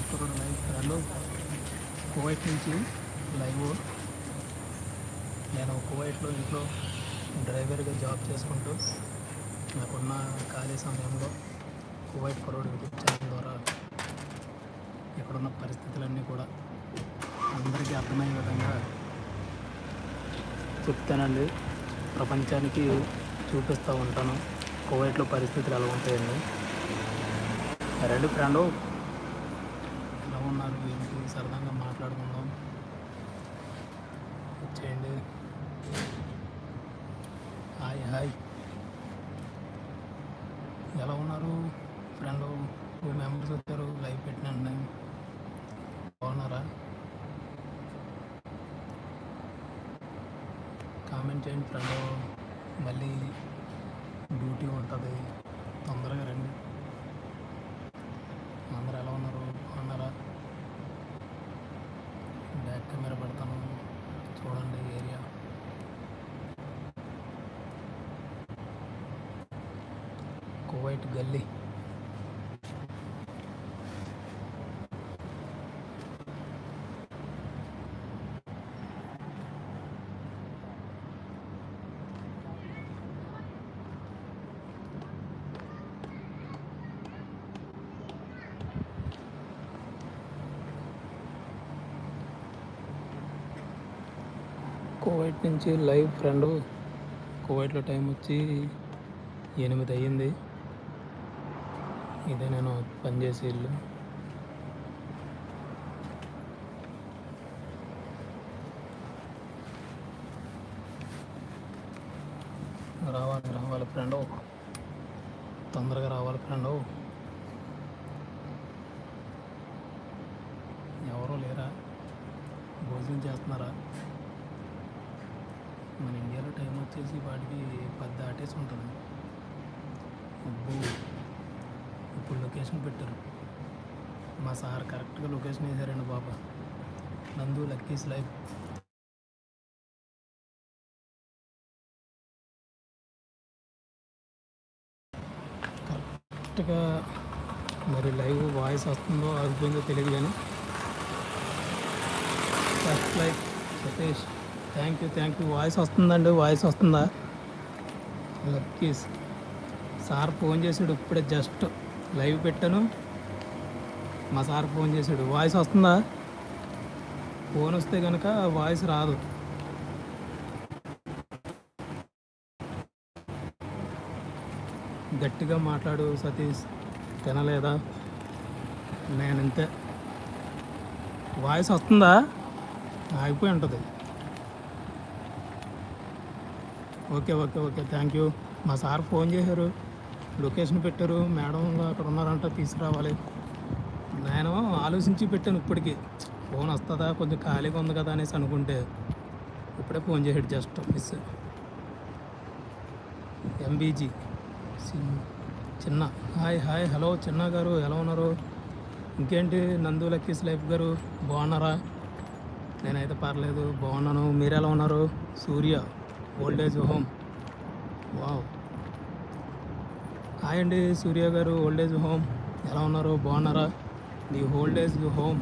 Friend Kuwait నుంచి live. నేను కువైట్లో ఇంట్లో డ్రైవర్గా జాబ్ చేసుకుంటూ నాకున్న ఖాళీ సమయంలో కువైట్ కురోడ్ యూట్యూబ్ ఛానల్ ద్వారా ఇక్కడున్న పరిస్థితులన్నీ కూడా అందరికీ అర్థమయ్యే విధంగా చెప్తానండి. ప్రపంచానికి చూపిస్తూ ఉంటాను కువైట్లో పరిస్థితులు ఎలా ఉంటాయండి రెండు ఫ్రెండ్ ఉన్నారు ఏంటి? సరదాగా మాట్లాడుకుందాం. వచ్చేయండి. Hi hi. ఎలా ఉన్నారు? ఫ్రెండ్ టూ మెంబర్స్ వచ్చారు లైవ్ పెట్టినండి బాగున్నారా? కామెంట్ చేయండి ఫ్రెండ్. మళ్ళీ డ్యూటీ ఉంటుంది తొందరగా రండి అందరూ ఎలా ఉన్నారు బాగున్నారా బ్యాక్ కెమెరా పెడతాను చూడండి ఏరియా కువైట్ గల్లీ. కువైట్ నుంచి లైవ్ ఫ్రెండ్ కువైట్లో టైం వచ్చి ఎనిమిది అయ్యింది. ఇదే నేను పనిచేసే ఇల్లు. రావాలి రావాలి ఫ్రెండ్. తొందరగా రావాలి ఫ్రెండ్. ఎవరూ లేరా? భోజనం చేస్తున్నారా? మన ఇండియాలో టైం వచ్చేసి వాటికి పది దాటేసి ఉంటుంది. అబ్బో. ఇప్పుడు లొకేషన్ పెట్టారు. మా సార్ కరెక్ట్గా లొకేషన్ వేసారండి బాబా. నందు లక్కీస్ లైఫ్. కరెక్ట్గా మరి లైవ్ వాయిస్ వస్తుందో ఆగిపోయిందో తెలియదు కానీ first like Satish. Thank you thank you. Voice వస్తుందండి వాయిస్ వస్తుందా? లక్కీస్. సార్ ఫోన్ చేసాడు ఇప్పుడే జస్ట్. లైవ్ పెట్టాను. మా సార్ ఫోన్ చేశాడు. వాయిస్ వస్తుందా? ఫోన్ వస్తే కనుక వాయిస్ రాదు. గట్టిగా మాట్లాడు సతీష్. తినలేదా నేనంతే. వాయిస్ వస్తుందా? ఆగిపోయి ఉంటుంది. Okay okay okay. Thank you. మా సార్ ఫోన్ చేశారు. లొకేషన్ పెట్టారు. మేడం అక్కడ ఉన్నారంట తీసుకురావాలి. నేను ఆలోచించి పెట్టాను ఇప్పటికి. ఫోన్ వస్తుందా? కొంచెం ఖాళీగా ఉంది కదా అనేసి అనుకుంటే ఇప్పుడే ఫోన్ చేశాడు జస్ట్ మిస్ ఎంబీజీ చిన్న. హాయ్ హాయ్ హలో చిన్న గారు ఎలా ఉన్నారు? ఇంకేంటి? నందు లక్కీస్ లైఫ్ గారు బాగున్నారా? నేనైతే పర్లేదు. బాగున్నాను. మీరు ఎలా ఉన్నారు? Surya old age home. Wow. Hi అండి సూర్య గారు ఓల్డ్ ఏజ్ హోమ్ ఎలా ఉన్నారు? బాగున్నారా? ది ఓల్డ్ ఏజ్ హోమ్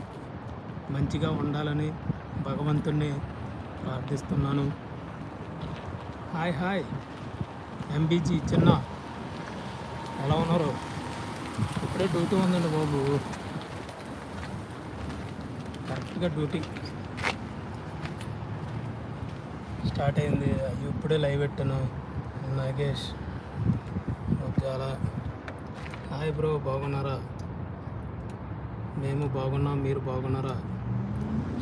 మంచిగా ఉండాలని భగవంతుణ్ణి ప్రార్థిస్తున్నాను. Hi hi. ఎంబీజీ చిన్న. ఎలా ఉన్నారు? ఇప్పుడే డ్యూటీ ఉందండి బాబు. కరెక్ట్గా డ్యూటీ. స్టార్ట్ అయింది. అయ్యో ఇప్పుడే లైవ్ పెట్టాను. నాగేష్. చాలా హాయ్ బ్రో బాగున్నారా? మేము బాగున్నాం మీరు బాగున్నారా?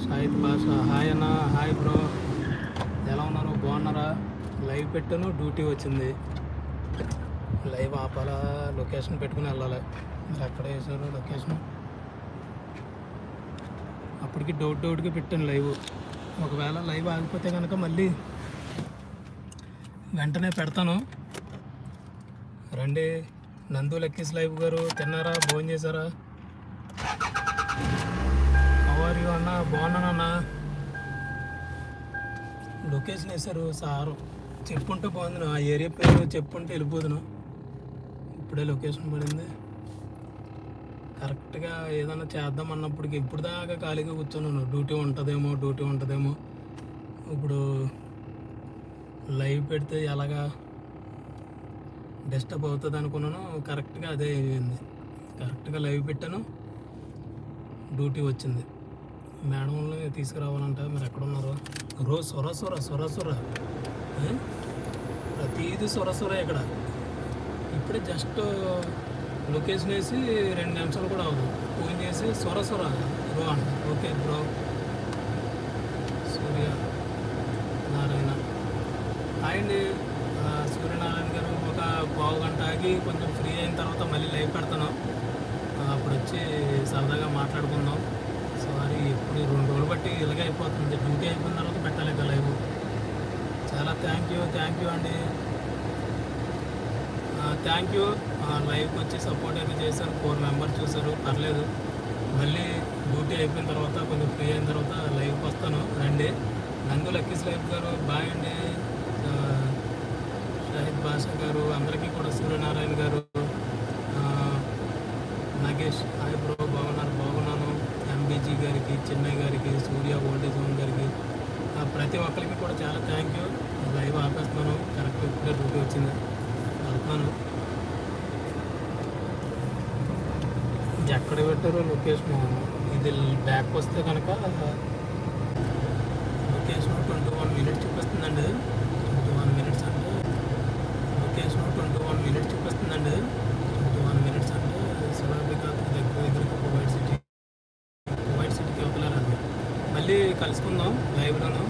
సాయిత్ భాష హాయ్ అన్న హాయ్ బ్రో. ఎలా ఉన్నారు బాగున్నారా? లైవ్ పెట్టాను డ్యూటీ వచ్చింది. లైవ్ ఆపాలా? లొకేషన్ పెట్టుకుని వెళ్ళాలి? మీరు ఎక్కడ వేసారు లొకేషన్? అప్పటికి డౌట్ డౌట్గా పెట్టాను లైవ్. ఒకవేళ లైవ్ ఆగిపోతే కనుక మళ్ళీ వెంటనే పెడతాను. రండి. నందు లక్కీస్ లైఫ్ గారు తిన్నారా? భోజనం చేశారా? అవారు అన్న? బాగున్నానన్నా లొకేషన్ వేశారు సారు. చెప్పుంటే బాగుంది ఆ ఏరియా పేరు చెప్పుంటే వెళ్ళిపోదును. ఇప్పుడే లొకేషన్ పడింది. కరెక్ట్గా ఏదైనా చేద్దాం అన్నప్పటికి ఇప్పుడు దాకా ఖాళీగా కూర్చున్నాను డ్యూటీ ఉంటుందేమో డ్యూటీ ఉంటుందేమో. ఇప్పుడు లైవ్ పెడితే ఎలాగా? డిస్టర్బ్ అవుతుంది అనుకున్నాను కరెక్ట్గా అదే అయింది. కరెక్ట్గా లైవ్ పెట్టాను డ్యూటీ వచ్చింది. మేడంని తీసుకురావాలంట మీరు ఎక్కడున్నారు? రోజు సొర సొర సొర సొర. ప్రతీది ప్రతిదీ సొర సొర ఇక్కడ. ఇప్పుడే జస్ట్ లొకేషన్ వేసి రెండు నిమిషాలు కూడా అవ్వదు. ఫోన్ చేసి సొర సొర బ్రో అంట. Okay bro Surya Narayana. Hi అండి ఆ, సూర్యనారాయణ గారు ఒక పావు కొంచెం ఫ్రీ అయిన తర్వాత మళ్ళీ లైవ్ పెడుతున్నాం. అప్పుడు వచ్చి సరదాగా మాట్లాడుకుందాం. సారీ ఇప్పుడు రెండు రోజులు బట్టి ఇలాగే అయిపోతుంది. డ్యూటీ అయిపోయిన తర్వాత పెట్టాలి ఇక లైవ్. చాలా థ్యాంక్ యూ థ్యాంక్ యూ అండి. థ్యాంక్ యూ లైవ్కి వచ్చి సపోర్ట్ అయితే చేశారు. ఫోర్ మెంబర్స్ చూశారు. పర్లేదు. మళ్ళీ డ్యూటీ అయిపోయిన తర్వాత కొంచెం ఫ్రీ అయిన తర్వాత లైవ్కి వస్తాను. రండి. నందు లక్కీస్ లైఫ్ గారు బాయ్ అండి. షాహిద్ బాషా గారు అందరికీ కూడా సూర్యనారాయణ గారు ఆ, నాగేష్ హాయ్ బ్రో బాగున్నారు బాగున్నాను. ఎంబీజీ గారికి చెన్నై గారికి సూర్య ఓల్డేజ్ హోమ్ గారికి ప్రతి ఒక్కరికి కూడా చాలా థ్యాంక్ యూ లైవ్ ఆపేస్తున్నాను. కరెక్ట్ ఇప్పుడే డ్యూటీ వచ్చింది. వెళ్తున్నాను. ఎక్కడ పెట్టారో? లొకేషన్? ఇది బ్యాక్ వస్తే కనుక లొకేషన్ ట్వంటీ వన్ మినిట్స్ చూపిస్తుందండి ట్వంటీ వన్ మినిట్స్ అంటే లొకేషన్ ట్వంటీ వన్ మినిట్స్ చూపిస్తుందండి ట్వంటీ వన్ మినిట్స్ అంటే సులాబికా దగ్గర దగ్గరికి కువైట్ సిటీ కువైట్ సిటీకి వదలాలండి మళ్ళీ